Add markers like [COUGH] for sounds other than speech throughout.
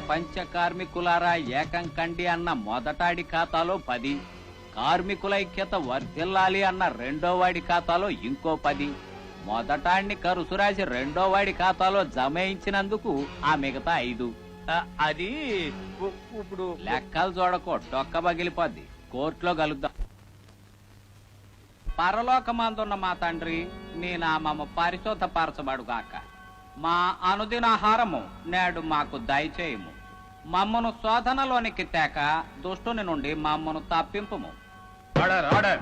ప్రపంచ కార్మికులారా ఏకం కండి అన్న మొదటాడి ఖాతాలో పది కార్మికుల ఐక్యత వర్ధిల్లాలి అన్న రెండో వాడి ఖాతాలో ఇంకో పది. మొదటాడిని కరుసురాసి రెండో వాడి ఖాతాలో జమయించినందుకు ఆ మిగతా ఐదు. అది ఇప్పుడు లెక్కలు చూడకో డొక్క పగిలిపోద్ది. కోర్టులో కలుద్దాం. పరలోకమందున్న మా తండ్రి నీ నామము పరిశోధపరచబడుగాక మా అనుదినాహారము నేడు మాకు దయచేయము. మమ్మను శోధనలోనికి తేక దుష్టుని నుండి మమ్మను తప్పింపుము. Order order.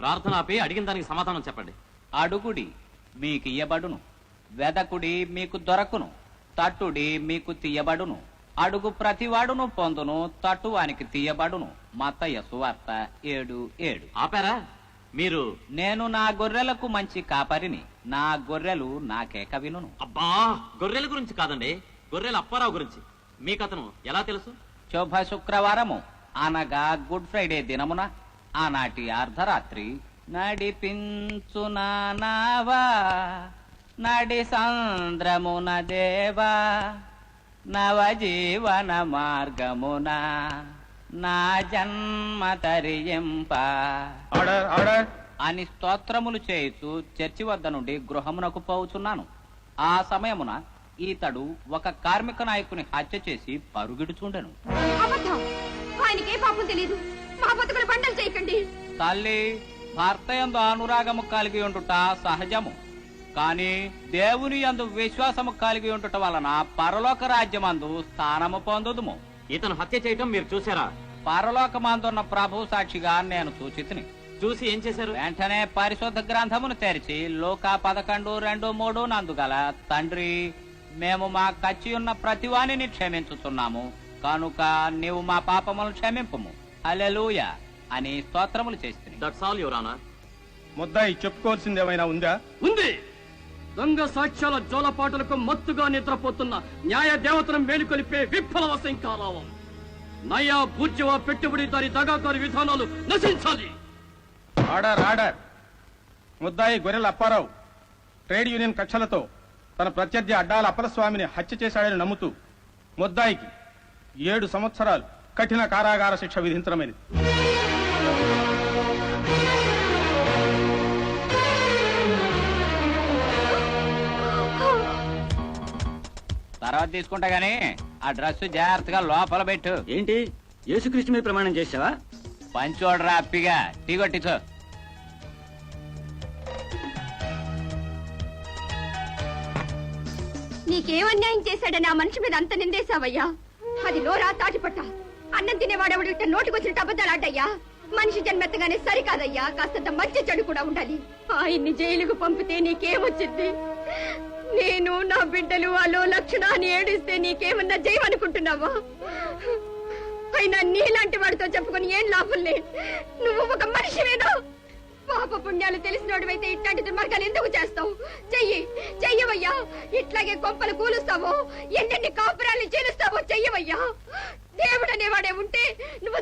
ప్రార్థన ఆపి అడిగిన దానికి సమాధానం చెప్పండి. అడుగుడి మీకు ఇయ్యబడును. వెదకుడి మీకు దొరకును. తట్టుడి మీకు తీయబడును. అడుగు ప్రతివాడును పొందును. తట్టువానికి తీయబడును. మత్తయ్య సువార్త ఏడు ఏడు. ఆపారా? మీరు నేను నా గొర్రెలకు మంచి కాపరిని. నా గొర్రెలు నాకేక వినును అబ్బా గొర్రెల గురించి కాదండి గొర్రెల అప్పారావు గురించి. మీకు అతను ఎలా తెలుసు? శుభ శుక్రవారము అనగా గుడ్ ఫ్రైడే దినమున ఆనాటి అర్ధరాత్రి నడిపించు నావా నడి సంద్రమున దేవా నవజీవన మార్గమున నా జన్మ తరియింప. Order order. అని స్తోత్రములు చేయుచు చర్చి వద్ద నుండి గృహమునకు పోవుచున్నాను. ఆ సమయమున ఈతడు ఒక కార్మిక నాయకుని హత్య చేసి పరుగిడుచుండెను. అబద్ధం! ఆయనకే పాపం తెలియదు మా బతుకులు బండలు చేయకండి. తల్లి భర్త యందు అనురాగము కలిగి ఉండుట సహజము. కాని దేవుని యందు విశ్వాసము కలిగి ఉండుట వలన పరలోక రాజ్యమందు స్థానము పొందుదుము. ఇతను హత్య చేయటం మీరు చూసారా పరలోకమందున్న ప్రభు సాక్షిగా నేను సూచితిని. చూసి ఏం చేశారు? వెంటనే పరిశుద్ధ గ్రంథమును తెరిచి లోక పదకొండు రెండు మూడు నందుగల తండ్రి మేము మా కచ్చి ఉన్న ప్రతివానిని క్షమించుతున్నాము. కనుక నీవు మా పాపములను క్షమింపుము. హల్లెలూయ అని స్తోత్రములు చేస్తుంది దట్స్ ఆల్ యువర్ ఆనర్ ముద్దాయి చెప్పుకోవాల్సింది ఏమైనా ఉందా? ఉంది! దొంగ సాక్ష్యాల జోలపాటలకు మత్తుగా నిద్రపోతున్న న్యాయ దేవతను మేలుకొలిపే విఫల వశంకారావం నయా బూర్జవా పెట్టుబడి దాని దగాకారి విధానాలు నశించాలి! Order order. ముద్దాయి గొర్రెల అప్పారావు ట్రేడ్ యూనియన్ కక్షలతో తన ప్రత్యర్థి అడ్డాల అప్పలస్వామిని హత్య చేశాడని నమ్ముతూ ముద్దాయికి ఏడు సంవత్సరాలు కఠిన కారాగార శిక్ష విధించడమైనది తర్వాత తీసుకుంటా గానీ ఆ డ్రెస్ జాగ్రత్తగా లోపల పెట్టు. ఏంటి? యేసుకృష్ణ మీద ప్రమాణం చేసావా పంచోడరా అప్పిగా. టీ కొట్టించు. నీకేం అన్యాయం చేశాడని ఆ మనిషి మీద అంత నిందేశావయ్యా? అది నోరా తాటిపట్ట అన్నం తినేవాడెవడు ఇట్ట నోటికొచ్చినట్టు అబద్ధాలు ఆడ్డయ్యా మనిషి జన్మెత్తగానే సరికాదయ్యా కాస్తంత మంచి చెడు కూడా ఉండాలి. ఆయన్ని జైలుకు పంపితే నీకేమొచ్చింది నేను నా బిడ్డలు వాళ్ళు లక్షణాన్ని అని ఏడిస్తే నీకేమన్నా జయమనుకుంటున్నావా? అయినా నీలాంటి వాడితో చెప్పుకొని ఏం లాభం లేదు నువ్వు ఒక మనిషివేనా పాప పుణ్యాలు తెలిసినోడివైతే ఇట్లాంటి దుర్మార్గాలు ఎందుకు చేస్తావు? చెయ్యి చెయ్యవయ్యా. ఇట్లాగే కొంపలు కూలుస్తావో ఎన్నెన్ని కాపురాలు చేలుస్తావో చెయ్యవయ్యా. దేవుడు అనేవాడే ఉంటే నువ్వు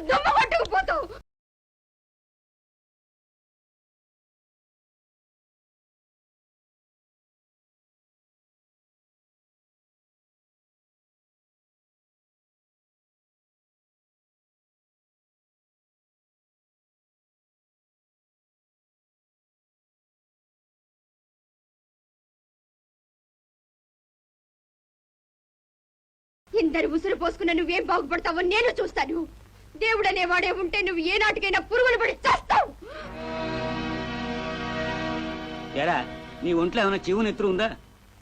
ఇందరు ఉసురు పోసుకున్న నువ్వేం బాగుపడతావో నేను చూస్తాను. దేవుడు అనేవాడే ఉంటే నువ్వు ఏ నాటికైనా పురుగులు పడి చేస్తావు. ఎరా నీ ఒంట్లో ఏమైనా చెవు నెత్తురు ఉందా?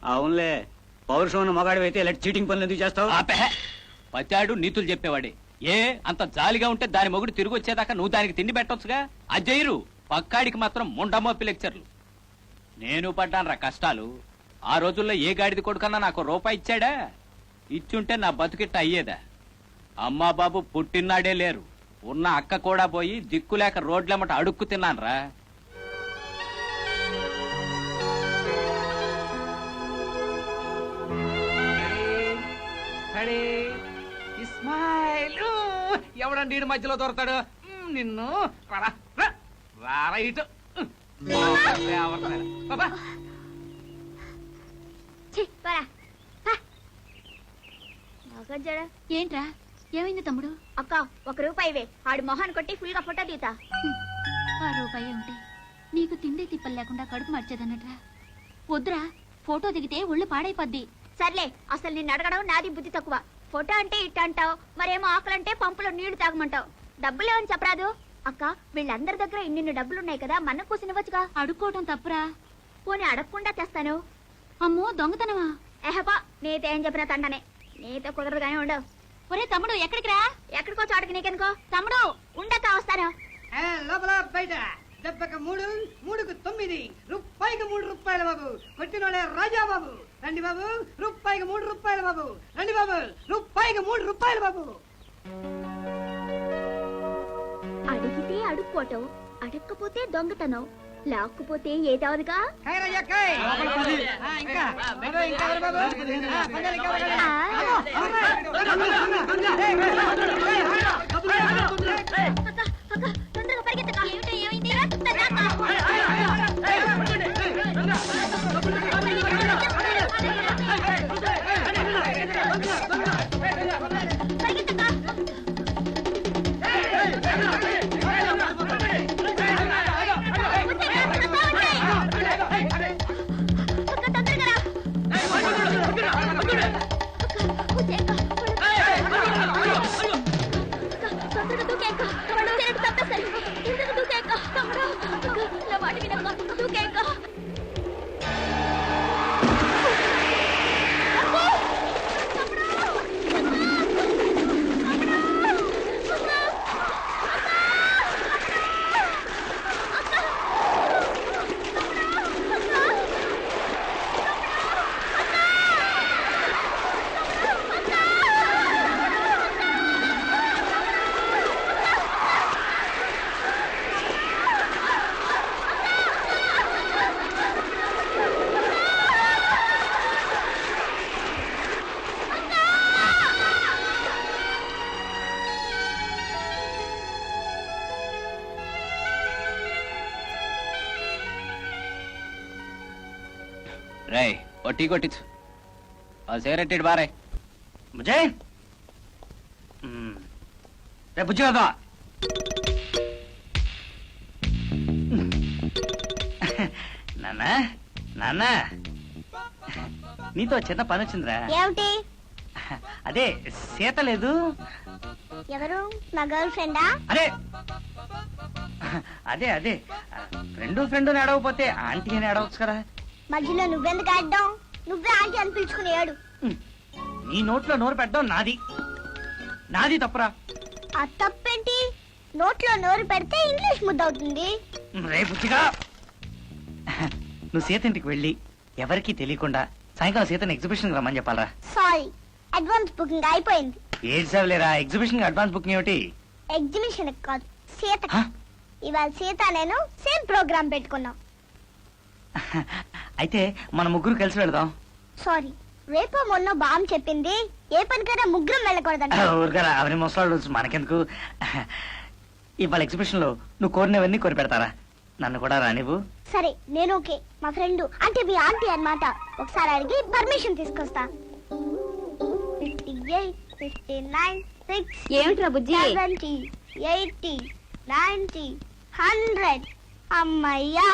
అవునులే పౌరుషం మగాడు అయితే ఇలాంటి చీటింగ్ పనులు ఎందుకు చేస్తావు? ఆపే. పచాడు నీతులు చెప్పేవాడే. ఏ అంత జాలిగా ఉంటే దాని మొగుడు తిరిగి వచ్చేదాకా నువ్వు దానికి తిండి పెట్టొచ్చుగా? అజ్జయ్యరు పక్కాడికి మాత్రం ముండమోపి లెక్చర్లు. నేను పడ్డానురా కష్టాలు. ఆ రోజుల్లో ఏ గాడిది కొడుకన్నా నాకు రూపాయి ఇచ్చాడా? ఇచ్చుంటే నా బతుకిట్ట అయ్యేదా? అమ్మా బాబు పుట్టినాడే లేరు. ఉన్న అక్క కూడా పోయి దిక్కులేక రోడ్లెమ్మట అడుక్కు తిన్నానురా. ఇస్మాయిల్ ఎవడండి ఈడు మధ్యలో దొరతాడు మ్, నిన్ను. రారా, రా, రారా ఇటు. బాబా. ఏంట్రా? ఏమైంది తమ్ముడు? అక్క ఒక రూపాయివే ఆడు మొహాన్ని కొట్టి ఫుల్గా ఫోటో తీతా ఆ రూపాయి ఉంటే నీకు తిండి తిప్పలు లేకుండా కడుపు మార్చేదన్నట్రా. వద్దురా ఫోటో దిగితే ఒళ్ళు పాడైపోద్ది. సర్లే అసలు నిన్ను అడగడం నాది బుద్ధి తక్కువ. ఫోటో అంటే ఇట్ట అంటావు మరేమో ఆకలంటే పంపులో నీళ్ళు తాగమంటావు. డబ్బులు ఏమని చెప్పరాదు? అక్క వీళ్ళందరి దగ్గర ఇన్ని డబ్బులు ఉన్నాయి కదా మన కూసినవచ్చుగా అడుక్కోవటం తప్పురా. పోనీ అడగకుండా తెస్తాను. అమ్మో దొంగతనమా? ఎహపా నీతో చెప్పినా తండనే నీతో కుదరదు కానీ ఉండవు. ఒరే తమ్ముడు ఎక్కడికి రా ఎక్కడికో చోటకి నీకెందుకో? తమ్ముడు ఉండక వస్తాను. ఏ, లోపల బయట. దెబ్బకి మూడు మూడుకు తొమ్మిది. రూపాయికి మూడు రూపాయలు బాబు. కొట్టినోళ్ళే రాజా బాబు. రండి బాబు. రూపాయికి మూడు రూపాయలు బాబు. రండి బాబు. రూపాయికి మూడు రూపాయలు బాబు. అడిగితే అడుక్కోవటం అడగకపోతే దొంగతనం. లాక్కుపోతే ఏదవదుగా ఇంకా టీ కొట్టించు ఆ సిగరెట్ ఇటు బారే బుజ్జయ్ రేపు బుజ్జి కదా నాన్న నాన్న నీతో చిన్న పని వచ్చిందిరా ఏమిటి అదే సీత లేదు ఎవరు? నా గర్ల్ ఫ్రెండా? అదే అదే అదే ఫ్రెండ్ ఫ్రెండ్ అడగపోతే ఆంటీ అని అడగచ్చు కదా మధ్యలో నువ్వెందుకు ఆడ్డాం? నువ్వే ఆంటీ అని పిలుచుకుని ఏడు నీ నోట్లో నోరు పెట్టడం నాది. నాది తప్పురా. ఆ తప్పేంటి? నోట్లో నోరు పెడితే ఇంగ్లీష్ ముద్ద అవుతుంది రే బుద్ధిగా నువ్వు సీత ఇంటికి వెళ్ళి ఎవరికీ తెలియకుండా సాయంకాలం సీతని ఎగ్జిబిషన్ రమ్మని చెప్పాలరా. సారీ అడ్వాన్స్ బుకింగ్ అయిపోయింది. ఏడ్చావులేరా ఎగ్జిబిషన్ అడ్వాన్స్ బుకింగ్ ఏమిటి? ఎగ్జిబిషన్ కాదు సీత? ఇవాళ సీత నేను సేమ్ ప్రోగ్రామ్ పెట్టుకున్నాం. [LAUGHS] అయితే మన ముగ్గురు కలిసి వెళదాం. సారీ రేపో మొన్న బామ్ చెప్పింది ఏ పనికైనా ముగ్గురం వెళ్ళకూడదంట. అవన్నీ ముసలాడు మనకెందుకు? ఇవాళ ఎగ్జిబిషన్లో నువ్వు కోరినవన్నీ కోరి పెడతారా? నన్ను కూడా రానివ్వు. సరే నేను ఓకే మా ఫ్రెండ్ అంటే మీ ఆంటీ అన్నమాట. ఒకసారి అడిగి పర్మిషన్ తీసుకొస్తా. Fifty eight fifty nine six ఏమిట్రా Bujji? Seventy eighty ninety hundred అమ్మయ్యా!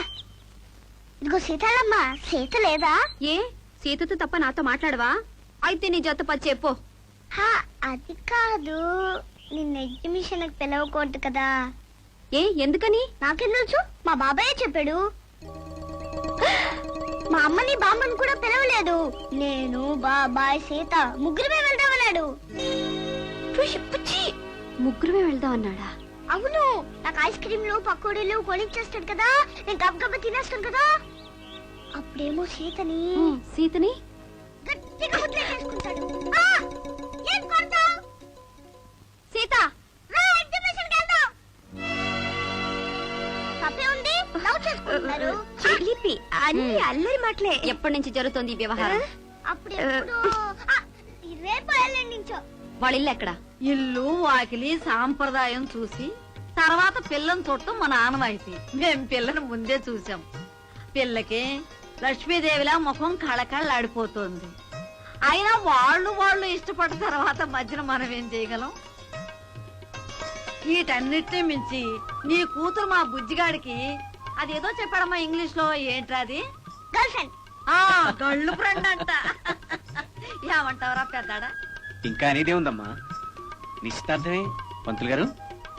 ఇదిగో సీతాలమ్మ సీత లేదా? ఏ? సీతతో తప్ప నాతో మాట్లాడవా? అయితే నీ జత పచ్చి చెప్పు హా అది కాదు. నిన్న ఎగ్జిబిషన్ పిలవకూడదు కదా. ఏ ఎందుకని? నాకేం తెలుసు? మా బాబాయ్ చెప్పాడు. మా అమ్మని బామ్మని కూడా పిలవలేదు. నేను బాబాయ్ సీత ముగ్గురమే వెళ్దామన్నాడు. పుచ్చి. ముగ్గురమే వెళ్దాం అన్నాడా అవును నాకు ఐస్ క్రీమ్లు పకోడీలు కొనిచ్చేస్తాడు కదా. నేను గబగబ తినేస్తాను కదా. అప్పుడేమో సీతని సీతని? గట్టిగా ముద్రేసుకుంటాడు ఆ! ఏం కొడతావ్? సీత! రా, ఎగ్జిబిషన్కి వెళ్దాం. తప్పే ఉంది? లవ్ చేసుకుంటున్నారు? చిలిపి అన్ని అల్లరి మాటలే. ఎప్పటి నుంచి జరుగుతోంది ఈ వ్యవహారం? అప్పుడు ఎప్పుడు రేపు వాళ్ళ ఇల్లు ఎక్కడ? ఇల్లు వాకిలి సాంప్రదాయం చూసి తర్వాత పిల్లని చూడటం మన ఆనవాయితీ మేం పిల్లని ముందే చూసాం పిల్లకి లక్ష్మీదేవిలా ముఖం కళకళలాడిపోతోంది. అయినా వాళ్ళు వాళ్ళు ఇష్టపడ్డ తర్వాత మధ్యన మనం ఏం చేయగలం? వీటన్నిటిని మించి నీ కూతురు మా బుజ్జిగాడికి అదేదో చెప్పాడమ్మా ఇంగ్లీష్లో ఏంట్రా అది? గర్ల్ ఫ్రెండ్ ఆ గళ్ళు ఫ్రెండ్ అంట. ఏమంటావరా పెద్దాడా? ఇంకా అనేదే ఉందమ్మా. నిశ్చితార్థమే పంతులు గారు.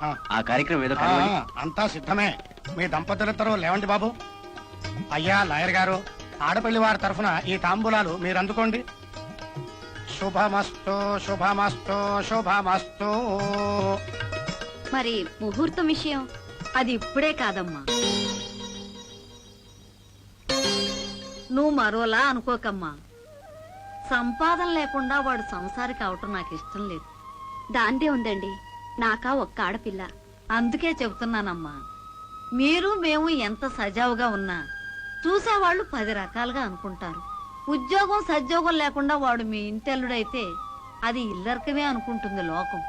ఆ. ఆ కార్యక్రమం ఏదో ఆ, కలవాలి. అంతా సిద్ధమే. మీ దంపతులిద్దరూ లేవండి బాబు. అయ్యా లాయర్ గారు ఆడపల్లి వారి తరఫున ఈ తాంబూలాలు మీరు అందుకోండి. శుభమస్తు శుభమస్తు శుభమస్తు. మరి ముహూర్తం విషయం అది ఇప్పుడే కాదమ్మా. నువ్వు మరోలా అనుకోకమ్మా. సంపాదన లేకుండా వాడు సంసారి కావటం నాకు ఇష్టం లేదు. దాందే ఉందండి. నాకా ఒక్క ఆడపిల్ల. అందుకే చెబుతున్నానమ్మా. మీరు మేము ఎంత సజావుగా ఉన్నా చూసేవాళ్ళు పది రకాలుగా అనుకుంటారు. ఉద్యోగం సద్యోగం లేకుండా వాడు మీ ఇంటెల్లుడైతే అది ఇల్లరికమే అనుకుంటుంది లోకం.